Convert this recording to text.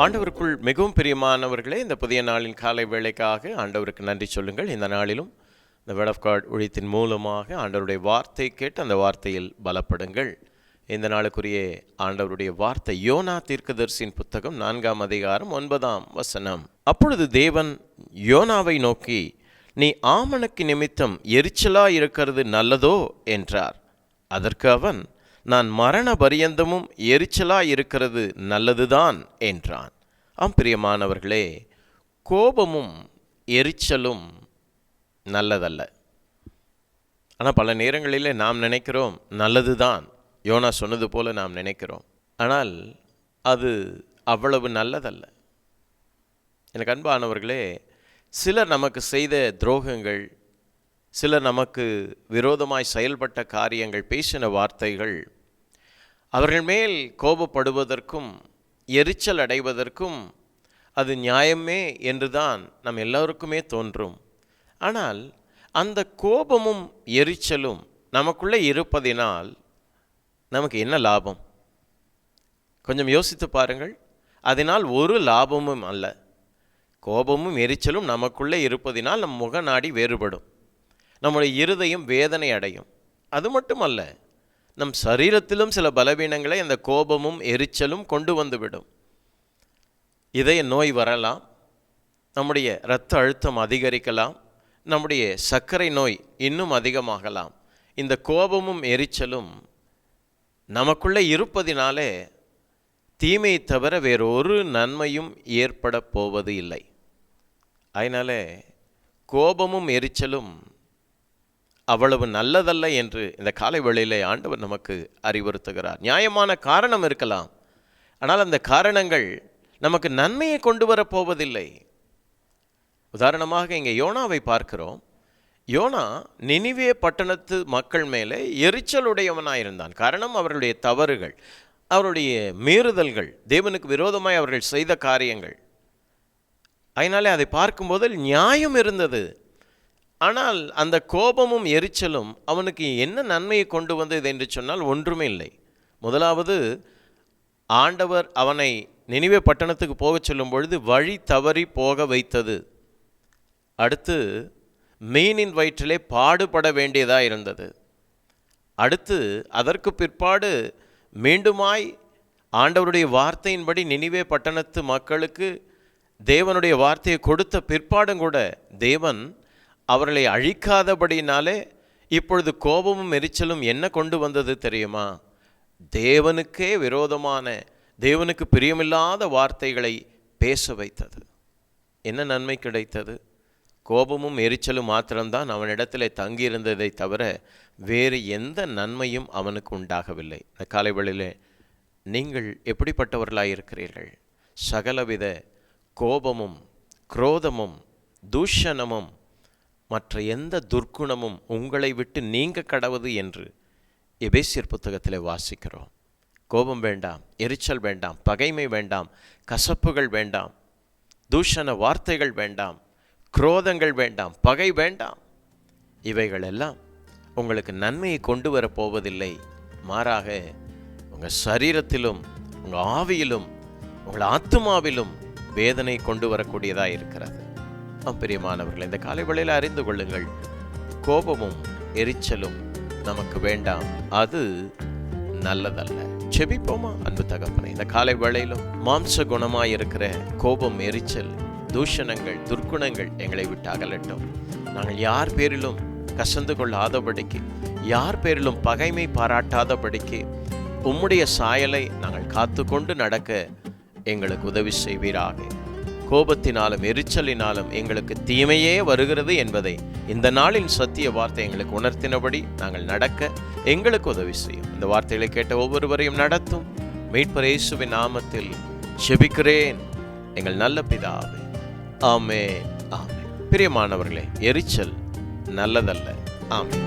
ஆண்டவருக்குள் மிகவும் பிரியமானவர்களே இந்த புதிய நாளின் காலை வேளைக்காக ஆண்டவருக்கு நன்றி சொல்லுங்கள். இந்த நாளிலும் இந்த வேர்ட் ஆஃப் காட் ஒழியத்தின் மூலமாக ஆண்டவருடைய வார்த்தை கேட்டு அந்த வார்த்தையில் பலப்படுங்கள். இந்த நாளுக்குரிய ஆண்டவருடைய வார்த்தை யோனா தீர்க்கதரிசியின் புத்தகம் நான்காம் அதிகாரம் ஒன்பதாம் வசனம். அப்பொழுது தேவன் யோனாவை நோக்கி நீ ஆமணக்கு நிமித்தம் எரிச்சலா இருக்கிறது நல்லதோ? என்றார். அதற்கு அவன் நான் மரண பரியந்தமும் எரிச்சலா இருக்கிறது நல்லதுதான் என்றான். ஆம் பிரியமானவர்களே கோபமும் எரிச்சலும் நல்லதல்ல. ஆனால் பல நேரங்களில் நாம் நினைக்கிறோம் நல்லதுதான். யோனா சொன்னது போல நாம் நினைக்கிறோம். ஆனால் அது அவ்வளவு நல்லதல்ல. எனக்கு அன்பானவர்களே சிலர் நமக்கு செய்த துரோகங்கள் சிலர் நமக்கு விரோதமாய் செயல்பட்ட காரியங்கள் பேசின வார்த்தைகள் அவர்கள் மேல் கோபப்படுவதற்கும் எரிச்சல் அடைவதற்கும் அது நியாயமே என்றுதான் நம் எல்லோருக்குமே தோன்றும். ஆனால் அந்த கோபமும் எரிச்சலும் நமக்குள்ளே இருப்பதினால் நமக்கு என்ன லாபம்? கொஞ்சம் யோசித்து பாருங்கள். அதனால் ஒரு லாபமும் அல்ல. கோபமும் எரிச்சலும் நமக்குள்ளே இருப்பதினால் நம் முகநாடி வேறுபடும். நம்முடைய இருதயம் வேதனை அடையும். அது மட்டுமல்ல நம் சரீரத்திலும் சில பலவீனங்களை அந்த கோபமும் எரிச்சலும் கொண்டு வந்துவிடும். இதய நோய் வரலாம் நம்முடைய இரத்த அழுத்தம் அதிகரிக்கலாம் நம்முடைய சர்க்கரை நோய் இன்னும் அதிகமாகலாம். இந்த கோபமும் எரிச்சலும் நமக்குள்ளே இருப்பதினாலே தீமையை தவிர வேறொரு நன்மையும் ஏற்பட போவது இல்லை. அதனால கோபமும் எரிச்சலும் அவ்வளவு நல்லதல்ல என்று இந்த காலை வேளையிலே ஆண்டவர் நமக்கு அறிவுறுத்துகிறார். நியாயமான காரணம் இருக்கலாம். ஆனால் அந்த காரணங்கள் நமக்கு நன்மையை கொண்டு வரப்போவதில்லை உதாரணமாக இங்கே யோனாவை பார்க்கிறோம். யோனா நினிவே பட்டணத்து மக்கள் மேலே எரிச்சலுடையவனாயிருந்தான். காரணம் அவர்களுடைய தவறுகள் அவருடைய மீறுதல்கள் தேவனுக்கு விரோதமாய் அவர்கள் செய்த காரியங்கள். அதனாலே அதை பார்க்கும்போது நியாயம் இருந்தது. ஆனால் அந்த கோபமும் எரிச்சலும் அவனுக்கு என்ன நன்மையை கொண்டு வந்தது என்று சொன்னால் ஒன்றுமே இல்லை. முதலாவது ஆண்டவர் அவனை நினைவே பட்டணத்துக்கு போகச் சொல்லும் பொழுது வழி தவறி போக வைத்தது. அடுத்து மீனின் வயிற்றிலே பாடுபட வேண்டியதாக இருந்தது. அடுத்து அதற்கு பிற்பாடு மீண்டுமாய் ஆண்டவருடைய வார்த்தையின்படி நினைவே பட்டணத்து மக்களுக்கு தேவனுடைய வார்த்தையை கொடுத்த பிற்பாடும் கூட தேவன் அவர்களை அழிக்காதபடினாலே இப்பொழுது கோபமும் எரிச்சலும் என்ன கொண்டு வந்தது தெரியுமா? தேவனுக்கே விரோதமான தேவனுக்கு பிரியமில்லாத வார்த்தைகளை பேச வைத்தது. என்ன நன்மை கிடைத்தது? கோபமும் எரிச்சலும் மாத்திரம்தான் அவனிடத்தில் தங்கியிருந்ததை தவிர வேறு எந்த நன்மையும் அவனுக்கு உண்டாகவில்லை. இந்த காலை நீங்கள் எப்படிப்பட்டவர்களாக இருக்கிறீர்கள் சகலவித கோபமும் குரோதமும் தூஷணமும் மற்ற எந்த துர்க்குணமும் உங்களை விட்டு நீங்க கடவுது என்று எபேசியர் புத்தகத்தில் வாசிக்கிறோம். கோபம் வேண்டாம் எரிச்சல் வேண்டாம் பகைமை வேண்டாம் கசப்புகள் வேண்டாம் தூஷண வார்த்தைகள் வேண்டாம் குரோதங்கள் வேண்டாம் பகை வேண்டாம். இவைகள் எல்லாம் உங்களுக்கு நன்மையை கொண்டு வர போவதில்லை. மாறாக உங்கள் சரீரத்திலும் உங்கள் ஆவியிலும் உங்கள் ஆத்மாவிலும் வேதனை கொண்டு வரக்கூடியதாக இருக்கிறது. ஆம் பிரியமானவர்கள் இந்த காலை வேளையில் அறிந்து கொள்ளுங்கள். கோபமும் எரிச்சலும் நமக்கு வேண்டாம். அது நல்லதல்ல. செபிப்போமா அன்பு தகப்பனை? இந்த காலை வேளையிலும் மாம்ச குணமாய் இருக்கிற கோபம் எரிச்சல் தூஷணங்கள் துர்க்குணங்கள் எங்களை விட்டு அகலட்டும். நாங்கள் யார் பேரிலும் கசந்து கொள்ளாதபடிக்கு யார் பேரிலும் பகைமை பாராட்டாதபடிக்கு உம்முடைய சாயலை நாங்கள் காத்து கொண்டு நடக்க எங்களுக்கு உதவி செய்வீராக. கோபத்தினாலும் எரிச்சலினாலும் எங்களுக்கு தீமையே வருகிறது என்பதை இந்த நாளின் சத்திய வார்த்தை எங்களுக்கு உணர்த்தினபடி நாங்கள் நடக்க எங்களுக்கு உதவி செய்யும். இந்த வார்த்தைகளை கேட்ட ஒவ்வொருவரையும் நடத்தும். மீட்பர் இயேசுவின் நாமத்தில் செபிக்கிறேன். எங்கள் நல்ல பிதாவே. ஆமே ஆமே பிரியமானவர்களே எரிச்சல் நல்லதல்ல. ஆமே